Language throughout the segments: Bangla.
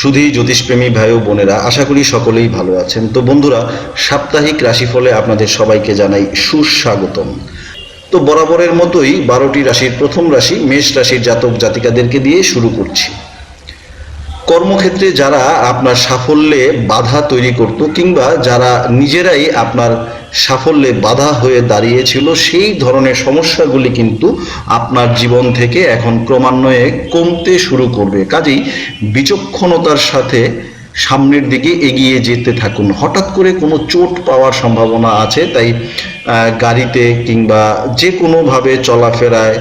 শুধুই জ্যোতিষপ্রেমী ভাই ও বোনেরা, আশা করি সকলেই ভালো আছেন। তো বন্ধুরা, সাপ্তাহিক রাশিফলে আপনাদের সবাইকে জানাই সুস্বাগতম। তো বরাবরের মতোই বারোটি রাশির প্রথম রাশি, মেষ রাশির জাতক জাতিকাদেরকে দিয়ে শুরু করছি। কর্মক্ষেত্রে যারা আপনার সাফল্যে বাধা তৈরি করত কিংবা যারা নিজেরাই আপনার সাফল্যে বাধা হয়ে দাঁড়িয়েছিল, সেই ধরনের সমস্যাগুলি কিন্তু আপনার জীবন থেকে এখন ক্রমান্বয়ে কমতে শুরু করবে। কাজেই বিচক্ষণতার সাথে সামনের দিকে এগিয়ে যেতে থাকুন। হঠাৎ করে কোনো চোট পাওয়ার সম্ভাবনা আছে, তাই গাড়িতে কিংবা যে কোনোভাবে চলাফেরায়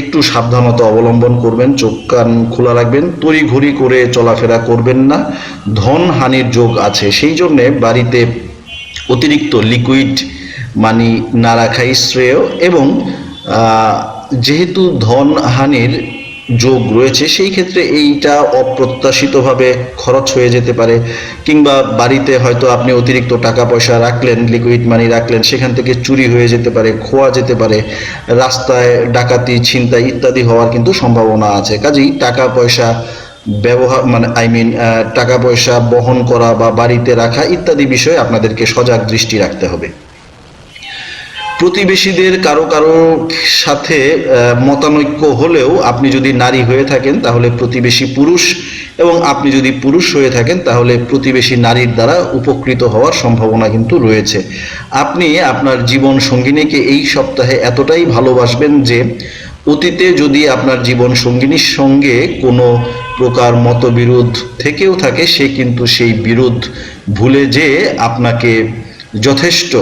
একটু সাবধানতা অবলম্বন করবেন, চোখ কান খোলা রাখবেন, তড়িঘড়ি করে চলাফেরা করবেন না। ধন হানির যোগ আছে, সেই জন্যে বাড়িতে অতিরিক্ত লিকুইড মানি না রাখাই শ্রেয় এবং যেহেতু ধন হানির যোগ রয়েছে, সেই ক্ষেত্রে এইটা অপ্রত্যাশিতভাবে খরচ হয়ে যেতে পারে। কিংবা বাড়িতে হয়তো আপনি অতিরিক্ত টাকা পয়সা রাখলেন লিকুইড মানি রাখলেন, সেখান থেকে চুরি হয়ে যেতে পারে, খোয়া যেতে পারে, রাস্তায় ডাকাতি, ছিনতাই ইত্যাদি হওয়ার কিন্তু সম্ভাবনা আছে। কাজেই টাকা পয়সা ব্যবহার মানে আই মিন টাকা পয়সা বহন করা বা বাড়িতে রাখা ইত্যাদি বিষয়ে আপনাদেরকে সজাগ দৃষ্টি রাখতে হবে। প্রতিবেশীদের কারও কারও সাথে মতানৈক্য হলেও আপনি যদি নারী হয়ে থাকেন, তাহলে প্রতিবেশী পুরুষ এবং আপনি যদি পুরুষ হয়ে থাকেন, তাহলে প্রতিবেশী নারীর দ্বারা উপকৃত হওয়ার সম্ভাবনা কিন্তু রয়েছে। আপনি আপনার জীবন সঙ্গিনীকে এই সপ্তাহে এতটাই ভালোবাসবেন যে, অতীতে যদি আপনার জীবন সঙ্গিনীর সঙ্গে কোনো প্রকার মতবিরোধ থেকেও থাকে, সে কিন্তু সেই বিরোধ ভুলে যে আপনাকে যথেষ্ট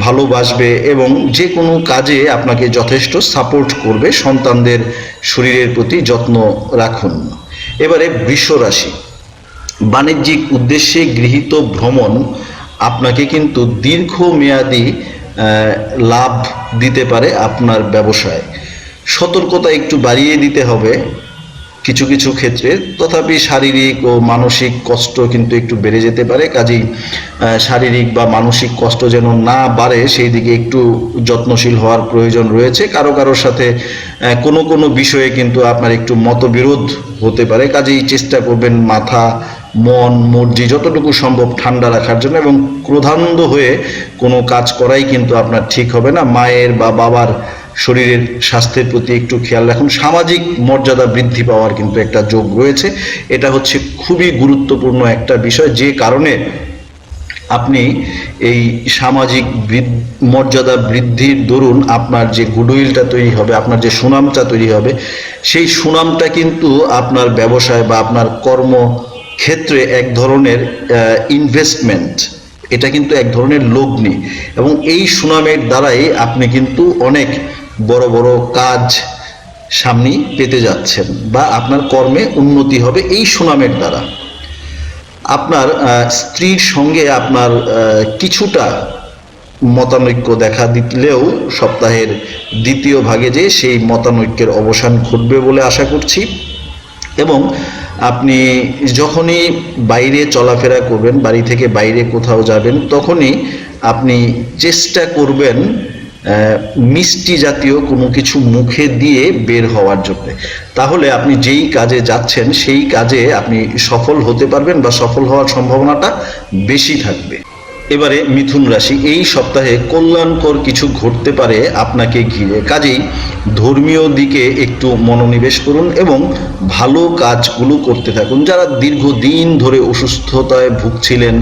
ভালোবাসবে এবং যে কোনো কাজে আপনাকে যথেষ্ট সাপোর্ট করবে সন্তানদের শরীরের প্রতি যত্ন রাখুন। এবারে রাশি। বাণিজ্যিক উদ্দেশ্যে গৃহীত ভ্রমণ আপনাকে কিন্তু দীর্ঘমেয়াদী লাভ দিতে পারে আপনার ব্যবসায়। সতর্কতা একটু বাড়িয়ে দিতে হবে। কিছু কিছু ক্ষেত্রে তথাপি শারীরিক ও মানসিক কষ্ট কিন্তু একটু বেড়ে যেতে পারে, কাজেই শারীরিক বা মানসিক কষ্ট যেন না বাড়ে, সেই দিকে একটু যত্নশীল হওয়ার প্রয়োজন রয়েছে। কারও কারোর সাথে কোনো কোনো বিষয়ে কিন্তু আপনার একটু মতবিরোধ হতে পারে, কাজেই চেষ্টা করবেন মাথা, মন, মর্জি যতটুকু সম্ভব ঠান্ডা রাখার জন্য এবং ক্রোধান্ধ হয়ে কোনো কাজ করাই কিন্তু আপনার ঠিক হবে না। মায়ের বা বাবার শরীরের স্বাস্থ্যের প্রতি একটু খেয়াল রাখুন। সামাজিক মর্যাদা বৃদ্ধি পাওয়ার কিন্তু একটা যোগ রয়েছে। এটা হচ্ছে খুবই গুরুত্বপূর্ণ একটা বিষয়, যে কারণে আপনি এই সামাজিক মর্যাদা বৃদ্ধির দরুন আপনার যে গুডউইলটা তৈরি হবে, আপনার যে সুনামটা তৈরি হবে, সেই সুনামটা কিন্তু আপনার ব্যবসায় বা আপনার কর্মক্ষেত্রে এক ধরনের ইনভেস্টমেন্ট এটা কিন্তু এক ধরনের লগ্নি। এবং এই সুনামের দ্বারাই আপনি কিন্তু অনেক বড় বড় কাজ সামনে পেতে যাচ্ছেন বা আপনার কর্মে উন্নতি হবে এই সুনামের দ্বারা। আপনার স্ত্রীর সঙ্গে আপনার কিছুটা মতানৈক্য দেখা দিলেও সপ্তাহের দ্বিতীয় ভাগে যে সেই মতানৈক্যের অবসান ঘটবে বলে আশা করছি। এবং আপনি যখনই বাইরে চলাফেরা করবেন, বাড়ি থেকে বাইরে কোথাও যাবেন, তখনই আপনি চেষ্টা করবেন মিষ্টি জাতীয় কোনো কিছু মুখে দিয়ে বের হওয়ার জন্য। তাহলে আপনি যেই কাজে যাচ্ছেন, সেই কাজে আপনি সফল হতে পারবেন বা সফল হওয়ার সম্ভাবনাটা বেশি থাকবে। এবারে মিথুন রাশি, এই সপ্তাহে কল্যাণকর কিছু ঘটতে পারে আপনাকে ঘিরে। কাজেই ধর্মীয় দিকে একটু মনোনিবেশ করুন এবং ভালো কাজগুলো করতে থাকুন। যারা দীর্ঘদিন ধরে অসুস্থতায় ভুগছিলেন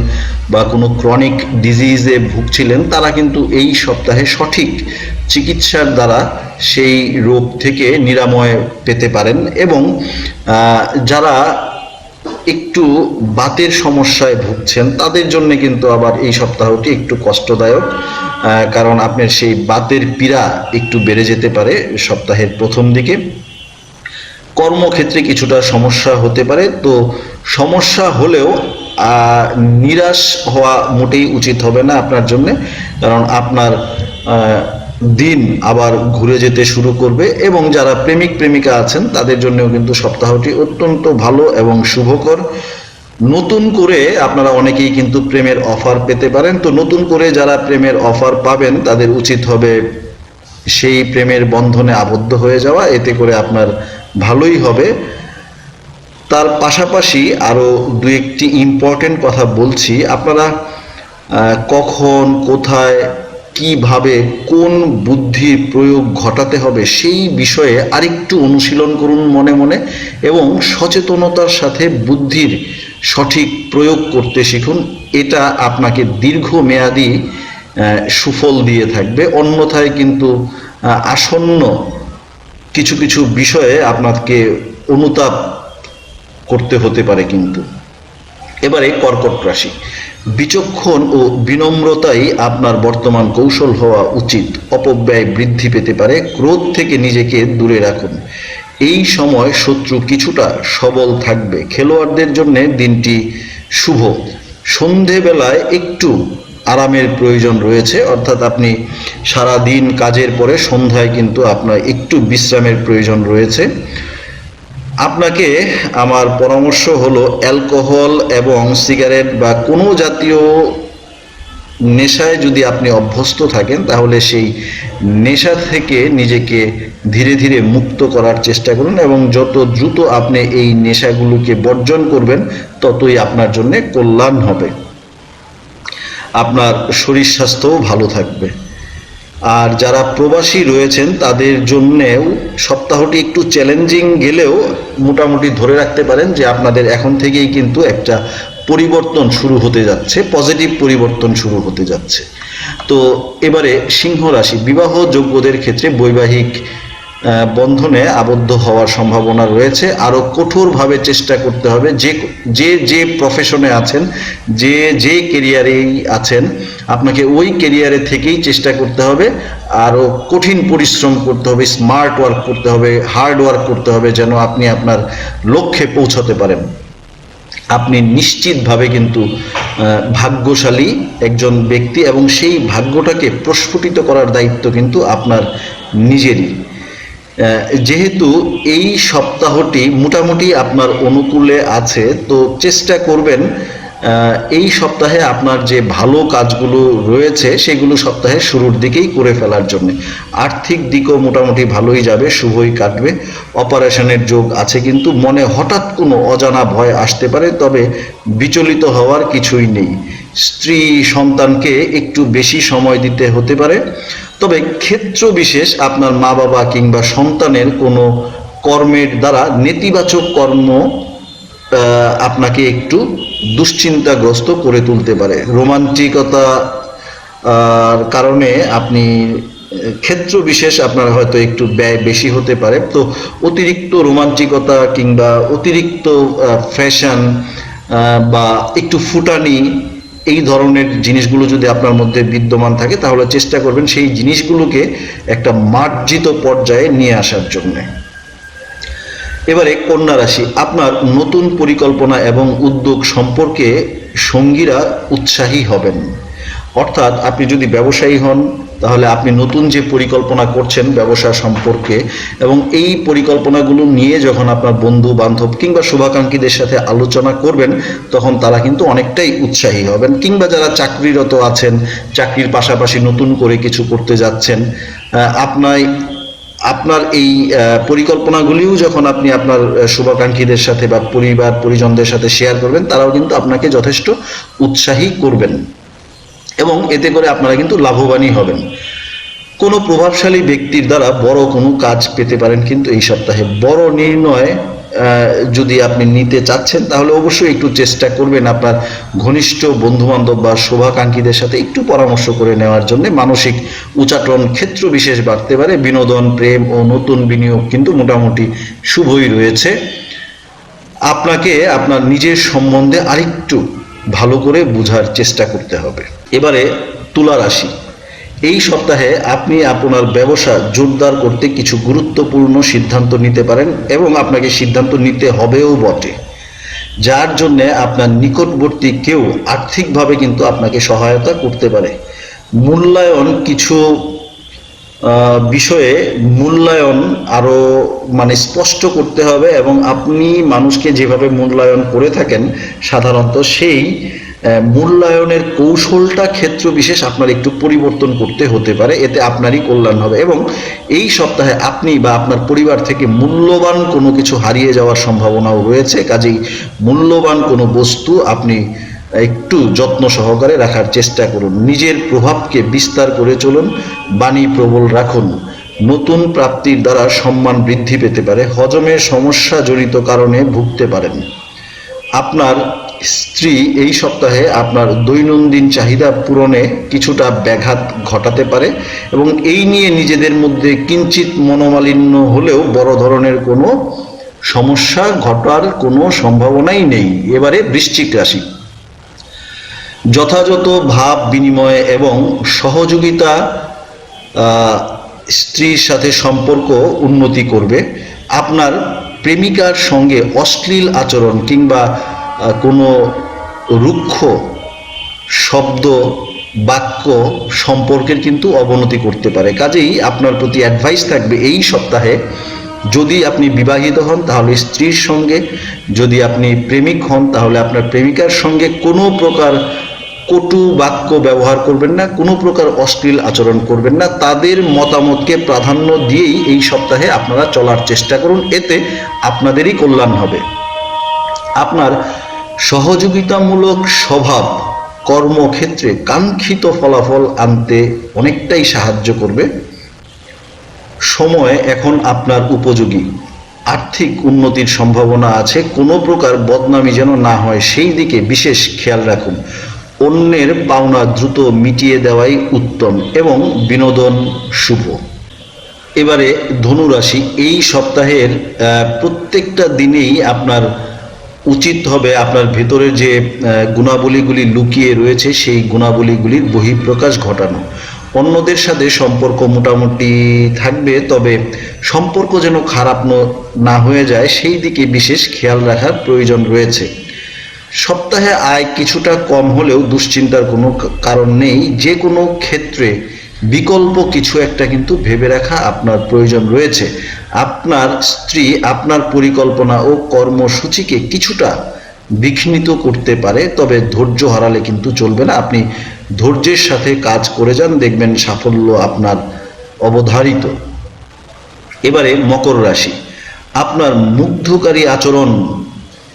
বা কোনো ক্রনিক ডিজিজে ভুগছিলেন, তারা কিন্তু এই সপ্তাহে সঠিক চিকিৎসার দ্বারা সেই রোগ থেকে নিরাময় পেতে পারেন এবং যারা একটু বাতের সমস্যায় ভুগছেন, তাদের জন্য কিন্তু আবার এই সপ্তাহটি একটু কষ্টদায়ক কারণ আপনার সেই বাতের পীড়া একটু বেড়ে যেতে পারে সপ্তাহের প্রথম দিকে। কর্মক্ষেত্রে কিছুটা সমস্যা হতে পারে, তো সমস্যা হলেও নিরাশ হওয়া মোটেই উচিত হবে না আপনার জন্য, কারণ আপনার দিন আবার ঘুরে যেতে শুরু করবে এবং যারা প্রেমিক প্রেমিকা আছেন, তাদের জন্যও কিন্তু সপ্তাহটি অত্যন্ত ভালো এবং শুভকর। নতুন করে আপনারা অনেকেই কিন্তু প্রেমের অফার পেতে পারেন। তো নতুন করে যারা প্রেমের অফার পাবেন, তাদের উচিত হবে সেই প্রেমের বন্ধনে আবদ্ধ হয়ে যাওয়া। এতে করে আপনার ভালোই হবে। তার পাশাপাশি আরও দু একটি ইম্পর্টেন্ট কথা বলছি। আপনারা কখন, কোথায় কীভাবে কোন বুদ্ধির প্রয়োগ ঘটাতে হবে সেই বিষয়ে আরেকটু অনুশীলন করুন মনে মনে এবং সচেতনতার সাথে বুদ্ধির সঠিক প্রয়োগ করতে শিখুন। এটা আপনাকে দীর্ঘমেয়াদী সুফল দিয়ে থাকবে। অন্যথায় কিন্তু আসন্ন কিছু কিছু বিষয়ে আপনাকে অনুতাপ করতে হতে পারে কিন্তু। এবারে কর্কট রাশি। বিচক্ষণ ও বিনম্রতাই আপনার বর্তমান কৌশল হওয়া উচিত। অপব্যয় বৃদ্ধি পেতে পারে, ক্রোধ থেকে নিজেকে দূরে রাখুন। এই সময় শত্রু কিছুটা সবল থাকবে। খেলোয়াড়দের জন্য দিনটি শুভ। সন্ধেবেলায় একটু আরামের প্রয়োজন রয়েছে, অর্থাৎ আপনি সারা দিন কাজের পরে সন্ধ্যায় কিন্তু আপনার একটু বিশ্রামের প্রয়োজন রয়েছে। আপনাকে আমার পরামর্শ হলো অ্যালকোহল এবং সিগারেট বা কোনো জাতীয় নেশায় যদি আপনি অভ্যস্ত থাকেন, তাহলে সেই নেশা থেকে নিজেকে ধীরে ধীরে মুক্ত করার চেষ্টা করুন এবং যত দ্রুত আপনি এই নেশাগুলোকে বর্জন করবেন, ততই আপনার জন্য কল্যাণ হবে। আপনার শরীর স্বাস্থ্যও ভালো থাকবে। আর যারা প্রবাসী রয়েছেন, তাদের জন্যেও সপ্তাহটি একটু চ্যালেঞ্জিং গেলেও মোটামুটি ধরে রাখতে পারেন যে আপনাদের এখন থেকেই কিন্তু একটা পরিবর্তন শুরু হতে যাচ্ছে পজিটিভ পরিবর্তন শুরু হতে যাচ্ছে। তো এবারে সিংহ রাশি বিবাহ যোগ্যদের ক্ষেত্রে বৈবাহিক বন্ধনে আবদ্ধ হওয়ার সম্ভাবনা রয়েছে। আরও কঠোরভাবে চেষ্টা করতে হবে। যে যে যে প্রফেশনে আছেন, যে যে কেরিয়ারেই আছেন, আপনাকে ওই কেরিয়ারে থেকেই চেষ্টা করতে হবে। আরও কঠিন পরিশ্রম করতে হবে স্মার্ট ওয়ার্ক করতে হবে হার্ড ওয়ার্ক করতে হবে, যেন আপনি আপনার লক্ষ্যে পৌঁছাতে পারেন। আপনি নিশ্চিতভাবে কিন্তু ভাগ্যশালী একজন ব্যক্তি এবং সেই ভাগ্যটাকে প্রস্ফুটিত করার দায়িত্ব কিন্তু আপনার নিজেরই। যেহেতু এই সপ্তাহটি মোটামুটি আপনার অনুকূলে আছে, তো চেষ্টা করবেন এই সপ্তাহে আপনার যে ভালো কাজগুলো রয়েছে সেগুলো সপ্তাহের শুরুর দিকেই করে ফেলার জন্য। আর্থিক দিকও মোটামুটি ভালোই যাবে, শুভই কাটবে, অপারেশনের যোগ আছে কিন্তু মনে হঠাৎ কোনো অজানা ভয় আসতে পারে, তবে বিচলিত হওয়ার কিছুই নেই। স্ত্রী সন্তানকে একটু বেশি সময় দিতে হতে পারে তবে ক্ষেত্র বিশেষ আপনার মা বাবা কিংবা সন্তানের কোনো কর্মের দ্বারা নেতিবাচক কর্ম আপনাকে একটু দুশ্চিন্তাগ্রস্ত করে তুলতে পারে। রোমান্টিকতা কারণে আপনি ক্ষেত্র বিশেষ আপনার হয়তো একটু ব্যয় বেশি হতে পারে। তো অতিরিক্ত রোমান্টিকতা কিংবা অতিরিক্ত ফ্যাশন বা একটু ফুটানি এই ধরনের জিনিসগুলো যদি আপনার মধ্যে বিদ্যমান থাকে, তাহলে চেষ্টা করবেন সেই জিনিসগুলোকে একটা মার্জিত পর্যায়ে নিয়ে আসার জন্যে। এবারে কন্যা রাশি, আপনার নতুন পরিকল্পনা এবং উদ্যোগ সম্পর্কে সঙ্গীরা উৎসাহী হবেন। অর্থাৎ আপনি যদি ব্যবসায়ী হন তাহলে আপনি নতুন যে পরিকল্পনা করছেন ব্যবসা সম্পর্কে এবং এই পরিকল্পনাগুলো নিয়ে যখন আপনার বন্ধু, বান্ধব কিংবা শুভাকাঙ্ক্ষীদের সাথে আলোচনা করবেন, তখন তারা কিন্তু অনেকটাই উৎসাহী হবেন। কিংবা যারা চাকরিরত আছেন, চাকরির পাশাপাশি নতুন করে কিছু করতে যাচ্ছেন আপনার আপনার এই পরিকল্পনাগুলিও যখন আপনি আপনার শুভাকাঙ্ক্ষীদের সাথে বা পরিবার, পরিজনদের সাথে শেয়ার করবেন, তারাও কিন্তু আপনাকে যথেষ্ট উৎসাহী করবেন। এবং এতে করে আপনারা কিন্তু লাভবানই হবেন। কোনো প্রভাবশালী ব্যক্তির দ্বারা বড় কোনো কাজ পেতে পারেন কিন্তু এই সপ্তাহে। বড় নির্ণয় যদি আপনি নিতে চাচ্ছেন, তাহলে অবশ্যই একটু চেষ্টা করবেন আপনার ঘনিষ্ঠ বন্ধুবান্ধব বা শোভাকাঙ্ক্ষীদের সাথে একটু পরামর্শ করে নেওয়ার জন্য। মানসিক উচাটন ক্ষেত্র বিশেষ বাড়তে পারে। বিনোদন, প্রেম ও নতুন বিনিয়োগ কিন্তু মোটামুটি শুভই রয়েছে। আপনাকে আপনার নিজের সম্বন্ধে আরেকটু ভালো করে বোঝার চেষ্টা করতে হবে। এবারে তুলা রাশি। এই সপ্তাহে আপনি আপনার ব্যবসা জোরদার করতে কিছু গুরুত্বপূর্ণ সিদ্ধান্ত নিতে পারেন এবং আপনাকে সিদ্ধান্ত নিতে হবেও বটে। যার জন্য আপনার নিকটবর্তী কেউ আর্থিকভাবে কিন্তু আপনাকে সহায়তা করতে পারে। মূল্যায়ন কিছু বিষয়ে মূল্যায়ন আরও মানে স্পষ্ট করতে হবে এবং আপনি মানুষকে যেভাবে মূল্যায়ন করে থাকেন, সাধারণত সেই মূল্যায়নের কৌশলটা ক্ষেত্র বিশেষ আপনার একটু পরিবর্তন করতে হতে পারে, এতে আপনারই কল্যাণ হবে। এবং এই সপ্তাহে আপনি বা আপনার পরিবার থেকে মূল্যবান কোনো কিছু হারিয়ে যাওয়ার সম্ভাবনাও রয়েছে, কাজেই মূল্যবান কোনো বস্তু আপনি একটু যত্ন সহকারে রাখার চেষ্টা করুন। নিজের প্রভাবকে বিস্তার করে চলুন, বাণী প্রবল রাখুন। নতুন প্রাপ্তির দ্বারা সম্মান বৃদ্ধি পেতে পারে হজমের সমস্যা জড়িত কারণে ভুগতে পারেন। আপনার স্ত্রী এই সপ্তাহে আপনার দৈনন্দিন চাহিদা পূরণে কিছুটা ব্যাঘাত ঘটাতে পারে এবং এই নিয়ে নিজেদের মধ্যে কিঞ্চিত মনোমালিন্য হলেও বড় ধরনের কোনো সমস্যা ঘটার কোনো সম্ভাবনাই নেই। এবারে বৃশ্চিক রাশি। যথাযথ ভাব বিনিময় এবং সহযোগিতা স্ত্রীর সাথে সম্পর্ক উন্নতি করবে। আপনার প্রেমিকার সঙ্গে অশ্লীল আচরণ কিংবা কোনো রুক্ষ শব্দ, বাক্য সম্পর্কের কিন্তু অবনতি করতে পারে। কাজেই আপনার প্রতি অ্যাডভাইস থাকবে এই সপ্তাহে, যদি আপনি বিবাহিত হন, তাহলে স্ত্রীর সঙ্গে, যদি আপনি প্রেমিক হন, তাহলে আপনার প্রেমিকার সঙ্গে কোনো প্রকার কটু বাক্য ব্যবহার করবেন না, কোনো প্রকার অশ্লীল আচরণ করবেন না। তাদের মতামতকে প্রাধান্য দিয়েই এই সপ্তাহে আপনারা চলার চেষ্টা করুন। এতে আপনাদেরই কল্যাণ হবে। আপনার সহযোগিতামূলক স্বভাব, কর্মক্ষেত্রে কাঙ্ক্ষিত ফলাফল আনতে অনেকটাই সাহায্য করবে। সময় এখন আপনার উপযোগী। আর্থিক উন্নতির সম্ভাবনা আছে, কোনো প্রকার বদনামি যেন না হয়, সেই দিকে বিশেষ খেয়াল রাখুন। অন্যের পাওনা দ্রুত মিটিয়ে দেওয়াই উত্তম এবং বিনোদন শুভ। এবারে ধনুরাশি, এই সপ্তাহের প্রত্যেকটা দিনেই আপনার উচিত হবে আপনার ভেতরে যে গুণাবলীগুলি লুকিয়ে রয়েছে, সেই গুণাবলীগুলির বহিঃপ্রকাশ ঘটানো। অন্যদের সাথে সম্পর্ক মোটামুটি থাকবে, তবে সম্পর্ক যেন খারাপ না হয়ে যায়, সেই দিকে বিশেষ খেয়াল রাখার প্রয়োজন রয়েছে। সপ্তাহে আয় কিছুটা কম হলেও দুশ্চিন্তার কোনো কারণ নেই। যে কোনো ক্ষেত্রে বিকল্প কিছু একটা কিন্তু ভেবে রাখা আপনার প্রয়োজন রয়েছে। আপনার স্ত্রী আপনার পরিকল্পনা ও কর্মসূচিকে কিছুটা বিঘ্নিত করতে পারে, তবে ধৈর্য হারালে কিন্তু চলবে না। আপনি ধৈর্যের সাথে কাজ করে যান, দেখবেন সাফল্য আপনার অবধারিত। এবারে মকর রাশি। আপনার মুগ্ধকারী আচরণ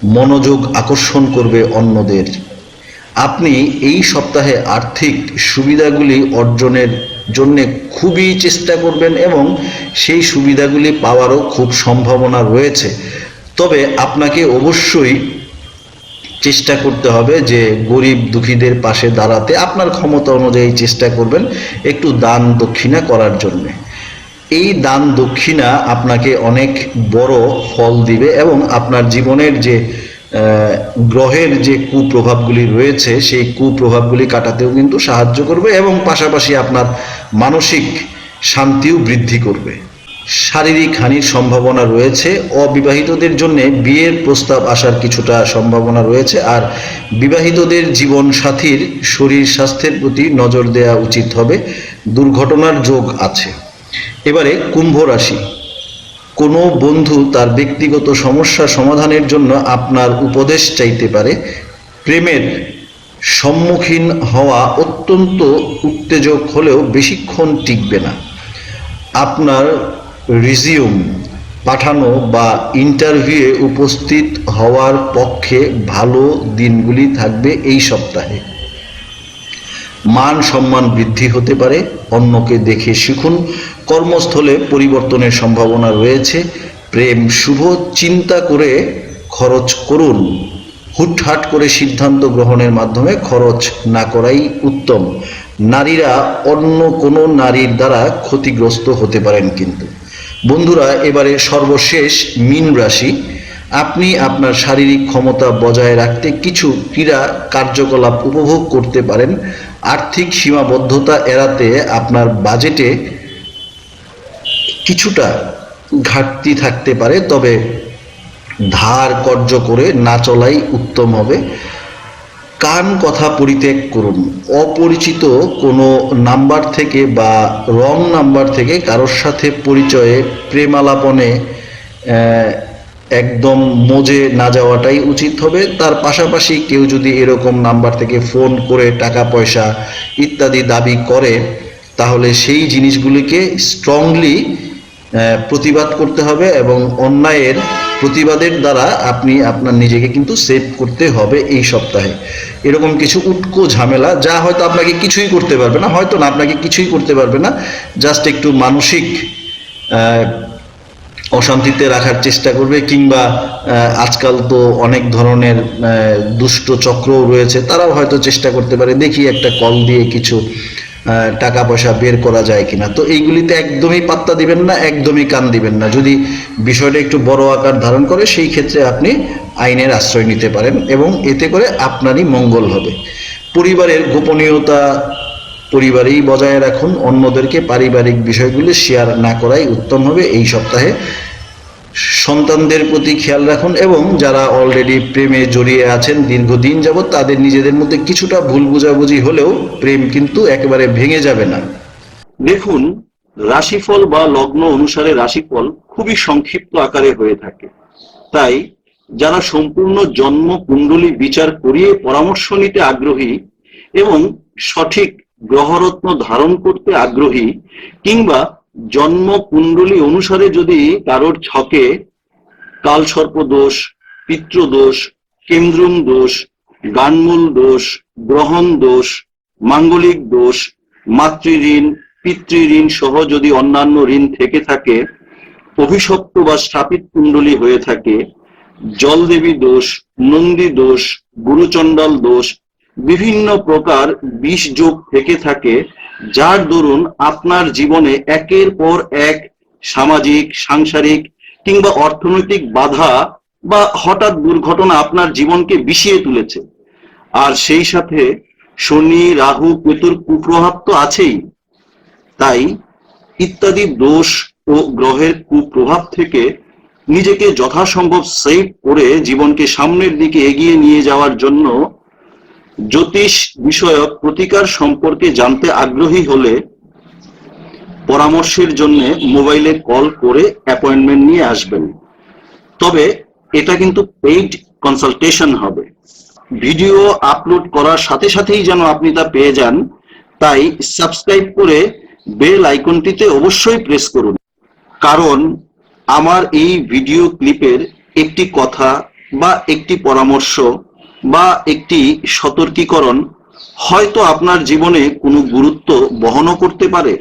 মনোযোগ আকর্ষণ করবে অন্যদের। আপনি এই সপ্তাহে আর্থিক সুবিধাগুলি অর্জনের জন্য খুবই চেষ্টা করবেন এবং সেই সুবিধাগুলি পাওয়ারও খুব সম্ভাবনা রয়েছে। তবে আপনাকে অবশ্যই চেষ্টা করতে হবে যে গরিব দুঃখীদের পাশে দাঁড়াতে। আপনার ক্ষমতা অনুযায়ী চেষ্টা করবেন একটু দান দক্ষিণা করার জন্যে। এই দান দক্ষিণা আপনাকে অনেক বড় ফল দিবে এবং আপনার জীবনের যে গ্রহের যে কুপ্রভাবগুলি রয়েছে, সেই কুপ্রভাবগুলি কাটাতেও কিন্তু সাহায্য করবে এবং পাশাপাশি আপনার মানসিক শান্তিও বৃদ্ধি করবে। শারীরিক হানির সম্ভাবনা রয়েছে। অবিবাহিতদের জন্য বিয়ের প্রস্তাব আসার কিছুটা সম্ভাবনা রয়েছে আর বিবাহিতদের জীবন সাথীর শরীর স্বাস্থ্যের প্রতি নজর দেওয়া উচিত হবে। দুর্ঘটনার যোগ আছে। এবারে কুম্ভ রাশি। কোনো বন্ধু তার ব্যক্তিগত সমস্যা সমাধানের জন্য আপনার উপদেশ চাইতে পারে। প্রেমের সম্মুখীন হওয়া অত্যন্ত উত্তেজক হলেও বেশিক্ষণ টিকবে না। আপনার রিজিউম পাঠানো বা ইন্টারভিউয়ে উপস্থিত হওয়ার পক্ষে ভালো দিনগুলি থাকবে এই সপ্তাহে। মান সম্মান বৃদ্ধি হতে পারে, অন্যকে দেখে শিখুন কর্মস্থলে পরিবর্তনের সম্ভাবনা রয়েছে। প্রেম শুভ, চিন্তা করে খরচ করুন। হুটহাট করে সিদ্ধান্ত গ্রহণের মাধ্যমে খরচ না করাই উত্তম। নারীরা অন্য কোনো নারীর দ্বারা ক্ষতিগ্রস্ত হতে পারেন কিন্তু। বন্ধুরা, এবারে সর্বশেষ মীন রাশি। আপনি আপনার শারীরিক ক্ষমতা বজায় রাখতে কিছু ক্রীড়া কার্যকলাপ উপভোগ করতে পারেন। আর্থিক সীমাবদ্ধতা এড়াতে আপনার বাজেটে কিছুটা ঘাটতি থাকতে পারে, তবে ধার কর্য করে না চলাই উত্তম হবে। কান কথা পরিত্যাগ করুন। অপরিচিত কোনো নাম্বার থেকে বা রং নাম্বার থেকে কারোর সাথে পরিচয়ে, প্রেমালাপনে একদম মজে না যাওয়াটাই উচিত হবে। তার পাশাপাশি কেউ যদি এরকম নাম্বার থেকে ফোন করে টাকা, পয়সা ইত্যাদি দাবি করে, তাহলে সেই জিনিসগুলিকে স্ট্রংলি প্রতিবাদ করতে হবে এবং অন্যায়ের প্রতিবাদের দ্বারা আপনি আপনার নিজেকে কিন্তু সেভ করতে হবে এই সপ্তাহে। এরকম কিছু উটকো ঝামেলা, যা হয়তো আপনাকে কিছুই করতে পারবে না, হয়তো না, আপনাকে কিছুই করতে পারবে না জাস্ট একটু মানসিক অশান্তিতে রাখার চেষ্টা করবে, কিংবা আজকাল তো অনেক ধরনের দুষ্ট চক্রও রয়েছে, তারাও হয়তো চেষ্টা করতে পারে, দেখি একটা কল দিয়ে কিছু টাকা পয়সা বের করা যায় কিনা। তো এইগুলিতে একদমই পাত্তা দিবেন না, একদমই কান দিবেন না। যদি বিষয়টা একটু বড় আকার ধারণ করে, সেই ক্ষেত্রে আপনি আইনের আশ্রয় নিতে পারেন এবং এতে করে আপনারই মঙ্গল হবে। পরিবারের গোপনীয়তা পরিবারেই বজায় রাখুন, অন্যদেরকে পারিবারিক বিষয়গুলি শেয়ার না করাই উত্তম হবে। এই সপ্তাহে সন্তানদের প্রতি খেয়াল রাখুন এবং যারা অলরেডি প্রেমে জড়িয়ে আছেন দীর্ঘদিন যাবৎ, তাদের নিজেদের মধ্যে কিছুটা ভুল বোঝাবুঝি হলেও প্রেম কিন্তু একেবারে ভেঙে যাবে না। দেখুন, রাশিফল বা লগ্ন অনুসারে রাশিফল খুবই সংক্ষিপ্ত আকারে হয়ে থাকে। তাই, যারা সম্পূর্ণ জন্ম কুণ্ডলী বিচার করিয়ে পরামর্শ নিতে আগ্রহী এবং সঠিক গ্রহরত্ন ধারণ করতে আগ্রহী কিংবা জন্ম কুণ্ডলী অনুসারে যদি কারোর ছকে কালসর্প দোষ পিতৃদোষ কেন্দ্রুম দোষ, গানমূল দোষ, গ্রহণ দোষ, মাঙ্গলিক দোষ মাতৃঋণ পিতৃঋণ সহ যদি অন্যান্য ঋণ থেকে থাকে, অভিশপ্ত বা স্থাপিত কুণ্ডলী হয়ে থাকে, জলদেবী দোষ, নন্দী দোষ, গুরুচণ্ডাল দোষ, বিভিন্ন প্রকার বিষ যোগ থেকে থাকে, যার দরুন আপনার জীবনে একের পর এক সামাজিক, সাংসারিক কিংবা অর্থনৈতিক বাধা বা হঠাৎ দুর্ঘটনা আপনার জীবনকে বিষিয়ে তুলেছে। আর সেই সাথে শনি, রাহু, কেতুর কুপ্রভাব তো আছেই। তাই ইত্যাদি দোষ ও গ্রহের কুপ্রভাব থেকে নিজেকে যথাসম্ভব সেভ করে জীবনকে সামনের দিকে এগিয়ে নিয়ে যাওয়ার জন্য জ্যোতিষ বিষয়ক প্রতিকার সম্পর্কে জানতে আগ্রহী হলে পরামর্শের জন্য মোবাইলে কল করে অ্যাপয়েন্টমেন্ট নিয়ে আসবেন। তবে এটা কিন্তু পেইড কনসালটেশন হবে। ভিডিও আপলোড করার সাথে সাথেই যেন আপনি তা পেয়ে যান, তাই সাবস্ক্রাইব করে বেল আইকনটিতে অবশ্যই প্রেস করুন। কারণ আমার এই ভিডিও ক্লিপের একটি কথা বা একটি পরামর্শ বা একটি সতর্কীকরণ হয়তো আপনার জীবনে কোনো গুরুত্ব বহনও করতে পারে।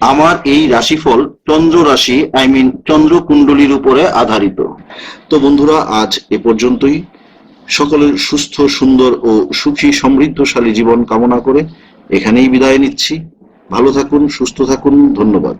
আমার এই রাশিফল চন্দ্র রাশি আই মিন চন্দ্র কুণ্ডলীর উপরে আধারিত। তো বন্ধুরা, আজ এ পর্যন্তই। সকলের সুস্থ, সুন্দর ও সুখী, সমৃদ্ধশালী জীবন কামনা করে এখানেই বিদায় নিচ্ছি। ভালো থাকুন, সুস্থ থাকুন, ধন্যবাদ।